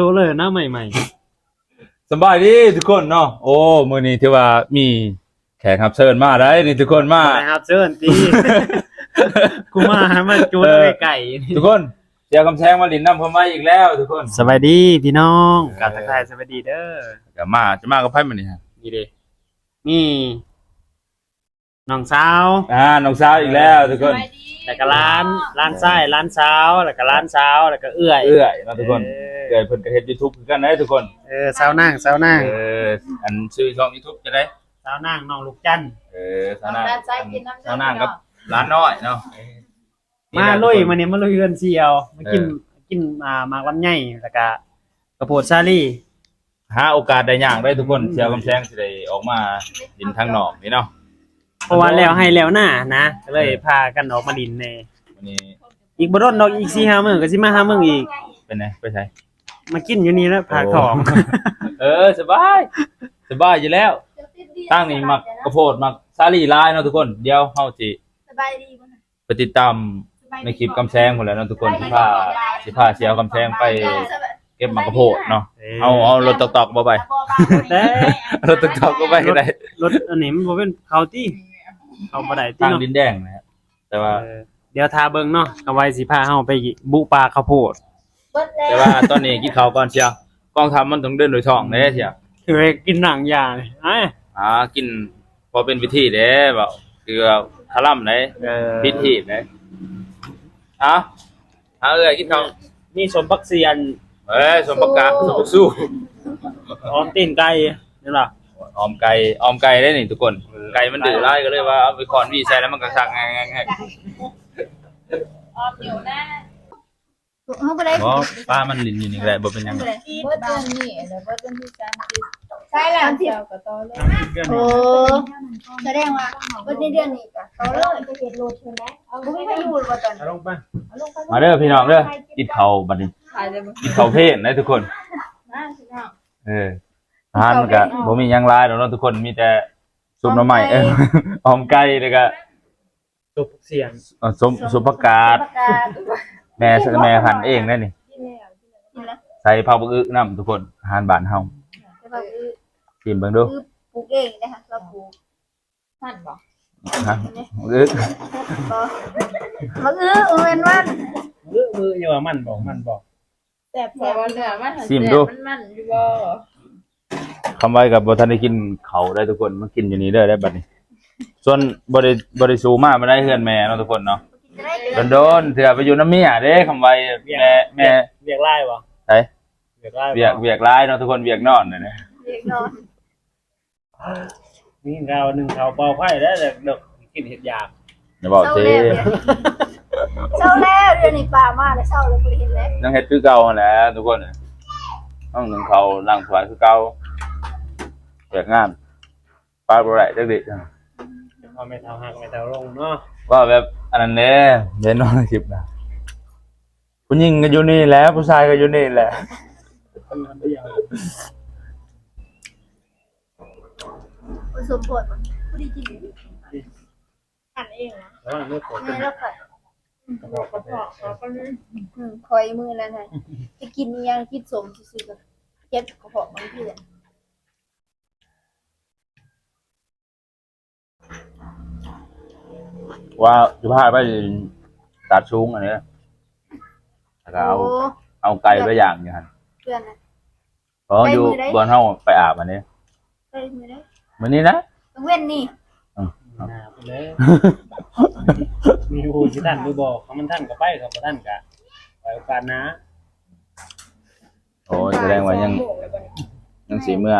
โชว์เลยหน้าใหม่สบายดีทุกคนเนาะโอ้มื้อนี้ถือว่ามีแขกรับเชิญมาได้นี่ทุกคนๆมา นะครับเชิญตีกูมาหามาจูนเออไปไก่ทุกคนเดี๋ยวกำแพงมาลินน้ำเพิ่มมาอีกแล้ว ทุกคนสบายดีพี่น้องเออกับทักทายสบายดีเด้อจะมาจะมากับไพ่มันนี่ฮะนี่เด้นี่น้องสาวอ่าน้องสาวอีกแล้วทุกคน แล้วก็ร้านร้านไส้ร้านสาวแล้วก็ร้านสาวแล้วก็เอื้อยเอื้อยเนาะทุกคนเอเอื้อยเพิ่นก็เฮ็ด YouTube คือกันได้ทุกคนเออสาวนั่งสาวนั่งเอออันชื่อช่อง YouTube จะได้สาวนั่งน้องลูกจันทร์เออสาวนาน้ำใจกินน้ำสาวนากับร้านน้อยเนาะมาลุยมาเนี่ยมาลุยเฮือนเซียวมากินเออกินอ่าหมากลำไยแล้วก็กระโพดซาลี่หาโอกาสได้ย่างได้ทุกคนเชียวกำแพงสิได้ออกมาดินทางนอกนี่เนาะ เพราะว่าแล้วให้แล้วหน้านะก็เลยพากันออกมาดินในวันนี้อีกบ่โดนดอกอีก4-5มื้อก็สิมาหามึงอีก เป็นไงไปใช้มากินอยู่นี่แล้วพาของเออสบายสบายอยู่แล้ว ตั้งนี่มักกระโพดมักซาลีลายเนาะทุกคน เดี๋ยวเฮาสิสบายดีมั้ยไปติดตามในคลิปกำแพงหมดแล้วเนาะทุกคนสิพาสิพาเชียวกำแพงไป เก็บมักกระโพดเนาะเอาเอารถตอกๆบ่ไปเด้รถตอกๆก็ไปก็ได้รถอันนี้มันบ่เป็นเขาติเขาบ่ได้ติทางเนาะดินแดงนะครับแต่ว่า เออเดี๋ยวทาเบิ่งเนาะก็ไว้สิพาเฮาไปบุปลาข้าวโพดแต่ว่าตอนนี้กินข้าวก่อนเชียวกองทัพมันต้องเดินโดยท้องเด้เชียวคือให้กินหนังยาเลยอ้ายอ่ากินพอเป็นวิธีเด้แบบคือคาร่ำเด้เออพิธีเด้อะเอาเอ้ยกินข้าว นี่สมบักเซียน เอ้ยสมประกาศสมประสู้ออมตีนไก่นี่ล่ะออมไก่ออมไก่ได้นี่ทุกคน ไก่มันดื้อไล่ก็เลยว่าเอาไปคอนวีใส่แล้วมันก็สักงงงออมอยู่หน้าเฮาบ่ได้ๆบ่ป้ามันลิ้นอยู่นี่แหละบ่เป็นหยังเบิดเดือนนี้แล้วเบิดเดือนที่30ใช่แล้วเที่ยวก็ต่อเลยโอ้แสดงว่าเบิดในเดือนนี้ก็ต่อเลยไปเฮ็ดโลดใช่มั้ยเอาบ่มีใครอยู่บ่ตอนเอาลงไปเอาลงไปมาเด้อพี่น้องเด้อกินข้าวบัดนี้ขายได้บ่กินข้าวเพลนนะทุกคนมาสิเนาะเอออาหารมันก็บ่มีหยังหลายดอกเนาะทุกคนมีแต่ซุปหน่อไม้เออออมไก่แล้วก็สมบักเซียนเอ่อซุปซุปผักกาดประกาศแม่แม่หั่นเองนั่นนี่ กินแล้วกินแล้วใส่ผักบักอึน้ำทุกคนอาหารบ้านเฮาแต่ว่าคือชิมเบิ่งดูคือปลูกเองนะคะเราปลูกหั่นบ่ฮะบักอึบ่มันเออเอ็นวันมือมืออย่าว่ามันบอกมันบอก แต่แซ่บเนื้อมันชิมดู มันมันอยู่บ่คำไว้กับบ่ทันได้กินเขาวได้ทุกคนมากินอยู่นี่เด้อได้บัดนี้ ส่วนบ่ได้บ่ได้สูมาบ่ได้เฮือนแม่เนาะทุกคนเนาะจะได้เดือนโดนๆเถื่อไปอยู่น้ำเมียเด้คำไว้แม่แม่เวียกไล่บ่ไสเวียกไล่บ่เวียกเวียกร้ายเนาะทุกคนเวียกนอนน่ะนะเด็กนอนนี่เราหนึ่งเขาเบาไผ่แล้วแต่เด็กกินเห็ดยากอย่าบอกเศร้าเจ้แล้ว เศร้าแล้วเดือนนี้ป่ามาแล้วเศร้าแล้วบ่เห็นแล้วยังเฮ็ดคือเก่าหั่นแหละทุกคนน่ะต้องหนึ่งเขาล้างถ้วยคือเก่าเวียกงานปลาบ่ได้จักดิพอไม่เท่าหักไม่เท่าลงเนาะว่าแบบอันนั้นเด้เดี๋ยวนอนในคลิปนะผู้หญิงก็อยู่นี่แหล้วผู้ชายก็อยู่นี่แหละผสมผลมันบ่ได้กินหั่นเองนะแล้วมันไม่ปวดไม่แล้ว ก็กระเพาะกระเพาะก็อืมคอยมือแล้วไงจะกินอีหยังกินสมซื่อๆก็เจ็บกระเพาะมันเพื่อนว่าจะพาไปตัดชุงอันนี้แล้วก็เอาโอ้เอาไก่ไปย่างอยู่หั่นเพื่อนนะ เพราะอยู่ไปมื้อใดบอนเฮาไปอาบอันนี้ไปมือได้มื้อนี้นะต้องเว้นนี่ หนาไปเลยมีหูสิท่านดูบอกเขามันท่านก็ไปเขาบ่ท่านก็ไปโอกาสนะโอ้ยแสดงว่ายังยังสิเมื่อ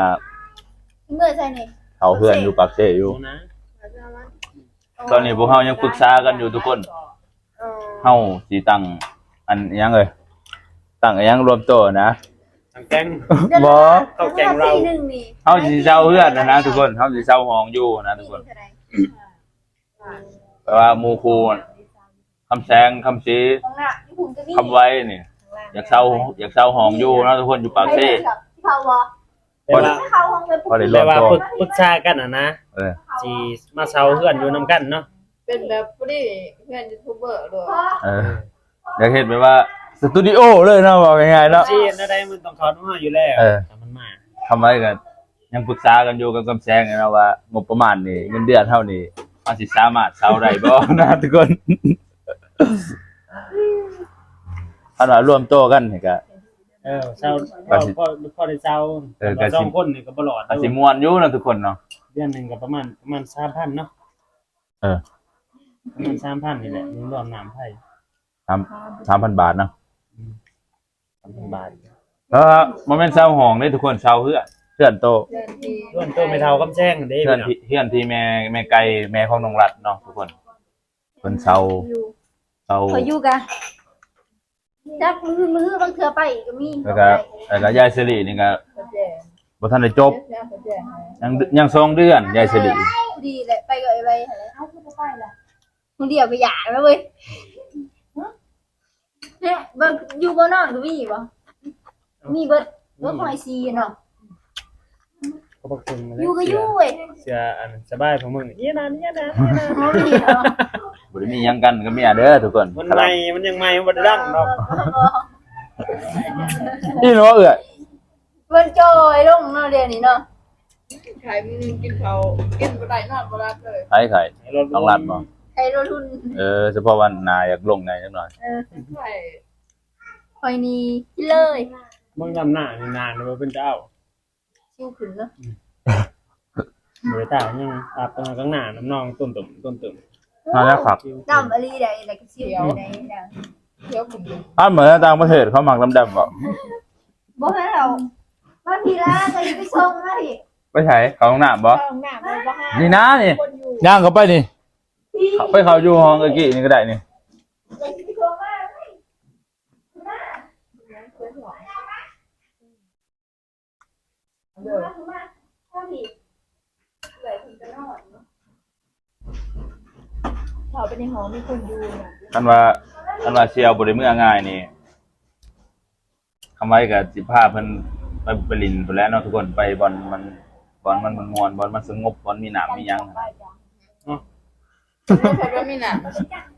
เมื่อใช่นี่เขาเพื่อนอยู่ปากเสอยู่ดูนะตอนนี้พวกเฮายังปรึกษากันอยู่ทุกคนเออเฮาสิตั้งอันอิหยังเอ่ยตั้งอิหยังรวมตัวนะ ทางแกงบ่เข้าแกงเรา ดือนละสี่หนึ่งนี่เฮาสิเช่าเพื่อนนะนะทุกคน เฮาสิเช่าห้องอยู่นะทุกคน เท่าไหร่ แปลว่าหมู่ครูคำแสงคำสีของหน้าที่ผมจะมีคำไว้นี่อยากเช่าอยากเช่าห้องอยู่นะทุกคนอยู่ปากเสที่เขาวะแต่ว่าไม่เข้าห้องเลยพอได้รแต่วมว่าตัวปรึกปรึกษากันอะนะเออสิมาเซาเพื่อนอยู่นํกันเนาะเป็นแบบพอดีเพื่อนยูทูบเบอร์ด้วยเอออยากเห็นไหมว่าสตูดิโอเลยเนาะบอกง่ายๆเนาะซีนอะไรมันต้องเขาต้องมาอยู่แล้วเออแต่มันมา ทำไว้กัน ยังปรึกษากันอยู่กับกำแซงนะว่างบประมาณนี่เงินเดือนเท่านี้มันสิสามารถเซาได้บ่ นะทุกคนอันว่ารวมโตวกันนี่ก็ เออเศร้าก็สิก็ก็ได้เศร้าเออก็สิ สองคนนี่ก็บ่หลอดอาจสิม่วนอยู่นะทุกคนเนาะ เดือนหนึงก็ประมาณประมาณ3,000เนาะเออ ประมาณ3,000นี่แหละรวมน้ำไผสามสามพันบาทเนาะ3,000บาท แล้วโมเมนต์เซาห้องนี่ทุกคนเซาเพื่อน เพื่อนโตเดือนที่ส่วนตัวไม่เท่ากับแจ้งเด้เพื่อนพี่ที่เพื่อนที่แม่แม่ไก่แม่ของน้องรัดเนาะทุกคนเพิ่นเซาอยู่เซา ขออยู่กะจักมือมือบางเทื่อไปก็มีแล้วก็แล้วก็ยายสิรินี่ก็บ่ทันได้จบยังยังสองเดือนยายสิริดีแหละไปก็ไอ้ไปหั่นแหละเอ้าคือบ่ไปล่ะมึงเดียวก็หย่าแล้วเว้ยเนี่ยเบิ่งอยู่บ่นอนก็มีบ่มีเบิดเบิดคอยซีเนาะ ขอบคุณอยู่ก็อยู่เว้ยเสียอันสบายของมึงเอี้ยนะเอี้ยนะบ่มีเนาะบ่ได้มีหยังกันก็เมียเด้อทุกคนมันใหม่มันยังใหม่มันบ่ได้ดังเนาะนี่เนาะเอื้อยเบิ่นจอยลงเนาะเดี๋ยวนี้เนาะขายมือนึงกินเขาวกินบ่ได้นอนบ่รับเลยไผไข่น้องรัดบ่ใครรู้ทุนเออเฉพาะวันนาอยากลงไงจักหน่อยเออใช่คอยนี่กินเลยมึงทำหน้านี่นานเลยเป็นเจ้า ชิวขึ้นเนาะบริตายังอาบตอนกลางหน้าน้ำนองต้นตุ่มต้นตุ่มน่าจะขับดำอะไรได้แล้วก็ชิวได้ได้เที่ยวผมดูอันเหมือนต่างประเทศเขาหมักดำๆบ่บ่ให้เรามาพี่ละก็อย่าไปส่งมาพี่ไปไสเขาห้องน้ำบ่ห้องน้ำมันบ่ห้านี่นะนี่คนอยู่ย่างเข้าไปนี่เข้าไปเขาอยู่ห้องเมื่อกี้นี่ก็ได้นี่ อย่าไปส่งมา เด้อมาถ้าพี่เลยถึงจะนอนเขาไปในหอมีคนอยู่น่ะคันว่าคันว่าเชียวบ่ได้เมื่อง่ายนี่คำไว้กับสิพาเพิ่นไปไปลินพุ่นแล้วเนาะทุกคนไปบอลมันบอลมันม่วนบอลมันสงบบอลมีหนามมีหยังใช่ว่ามีหนัก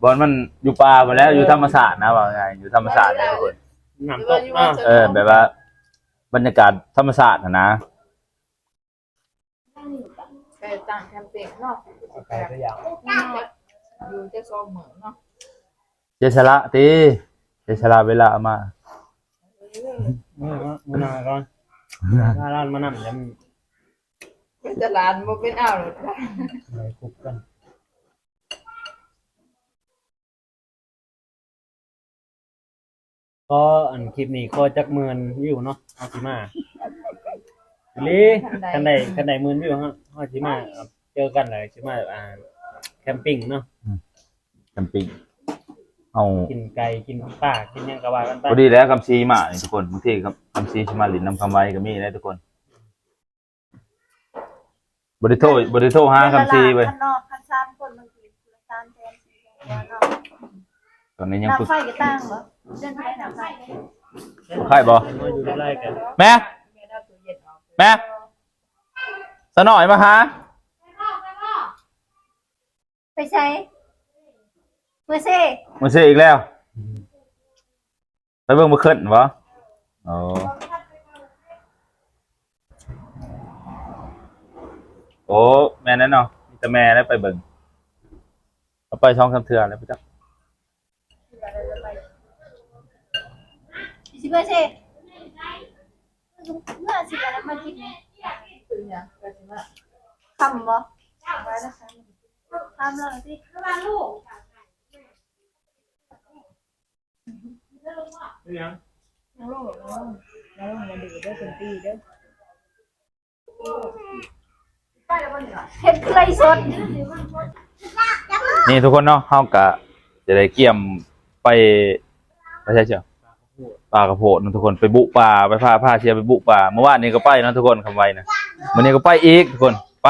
บอลมันอยู่ป่าไปแล้วอยู่ธรรมศาสตร์นะว่าไงอยู่ธรรมศาสตร์เลยทุกคน น้ำตกอะเออแบบว่า บรรยากาศธรรมศาสตร์นะนะ ไปต่างแคมเปญเนาะไปตัวอย่างอยู่จะซองเหมือนเนาะเจชละตีเจชละเวลามามือมือนาก่อนถ้าร้านมานำแล้วมันเป็นตลาดบ่เป็นอ้าวหรอกเลยคุกกันก็อันคลิปนี้ก็จักหมื่นวิวเนาะเอาสิมา ลีคันใดคันใดหมื่นวิวฮะเอาสิมาเจอกันเลยสิมาอ่าแคมปิ้งเนาะแคมปิ้งเอากินไก่กินปลากินหยังก็ว่ากันไปพอดีแล้วคำซีมานี่ทุกคนบางทีครับคำซีชิมาหลินนำคำไว้ก็มีได้ทุกคนบริโทรบริโทรหาคำซีไปคันนอกคันซานคนบางทีซานแทนซีแทนเนาะตอนนี้ยังฝึกน้ำไฟก็ตั้งเหรอเดินไปน้ำไฟใครบ่มาอยู่ใกล้ๆกันแม่ แม่สนอยมาหาไปใช้เมื่อเซ่มาซื้ออีกแล้วไปเบิ่งมาขึ้นวะโอ้โอ้แม่นั่นเนาะมีแต่แม่ได้ไปเบิ่งเอาไปช่องคำเถื่อแล้วไปจักสิเมื่อเซ่ เมื่อสิอะไรมากินเนี่ยคือเนี่ยก็สิว่าคำบ่คำเลยสิมาลูกยังน้องลงน้องน้องลงมาดูเด้อเป็นปีเด้อเห็ดไก่สดนี่ทุกคนเนาะเฮากะจะได้เกี่ยมไปไปใช่เชียว ปลากระโพดเนาะทุกคนไปบุป่าไปพาพาเชียร์ไปบุป่าเมื่อวานนี้ก็ไปเนาะทุกคนคำไว้นะวันนี้ก็ไปอีกทุกคนไป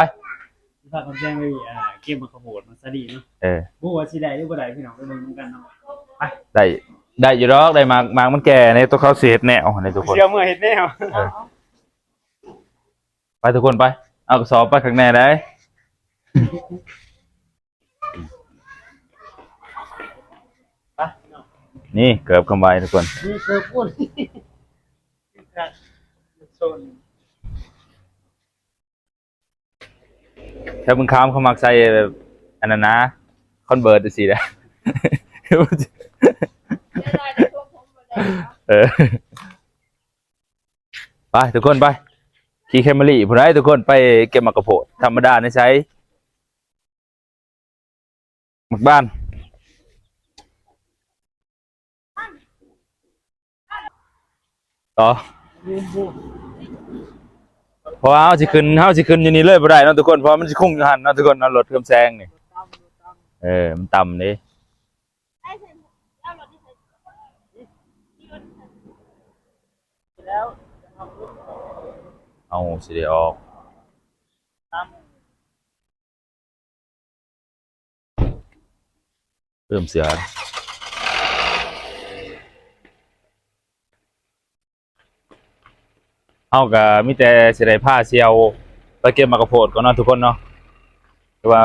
ถ้าคำแจ้งไม่มีอ่าเกมมันขโมดมันซะดีเนาะเออบูว่าสิได้หรือบ่ได้พี่น้องไปเบิ่งนำกันเนาะได้ได้อยู่ดอกได้มากมากมันแก่ในตัวเขาเสียแนวในทุกคนเชื่อเมื่อเฮ็ดแนวไปทุกคนไป เอากระสอบไปข้างในได้ ไปเนี่เกือบคำไว้ทุกคนนี่คือพูดโซนถ้ามึงค้ามเขามักใส่แบบอันนั้นนะคอนเวิร์ตสินะได้วงได้เออไปทุกคนไปขี่แคมรี่ผู้ใดทุกคนไปเก็บมากกระโพดธรรมดาในใช้หมกบ้าน ต่อเพราะว่าเฮาสิขึ้นเฮาสิขึ้นอยู่นี่เลยบ่ได้เนาะทุกคนเพราะมันสิคงอยู่หั่นเนาะทุกคนเนาะรถเครื่องแซงนี่เออมันต่ำนี่เอาสิได้ออกเพิ่มเสือ เอาก็มีแต่สิได้ผ้าเชียวไปเก็บมากระโพดก่อนเนาะทุกคนเนาะแต่ว่า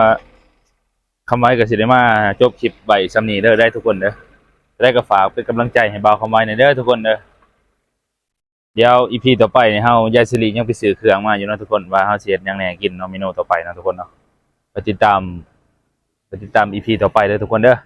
คำไว้ก็สิได้มาจบคลิปใบซำนี้เด้อได้ทุกคนเด้อได้ก็ฝากเป็นกำลังใจให้บ่าวคำไว้หน่อยเด้อทุกคนเด้อเดี๋ยวอีพีต่อไปนี่เฮายายสิริยังไปซื้อเครื่องมาอยู่เนาะทุกคนว่าเฮาสิเฮ็ดหยังแหน่กินเนาะเมนูต่อไปเนาะทุกคนเนาะไปติดตามไปติดตามอีพีต่อไปเลยทุกคนเด้อ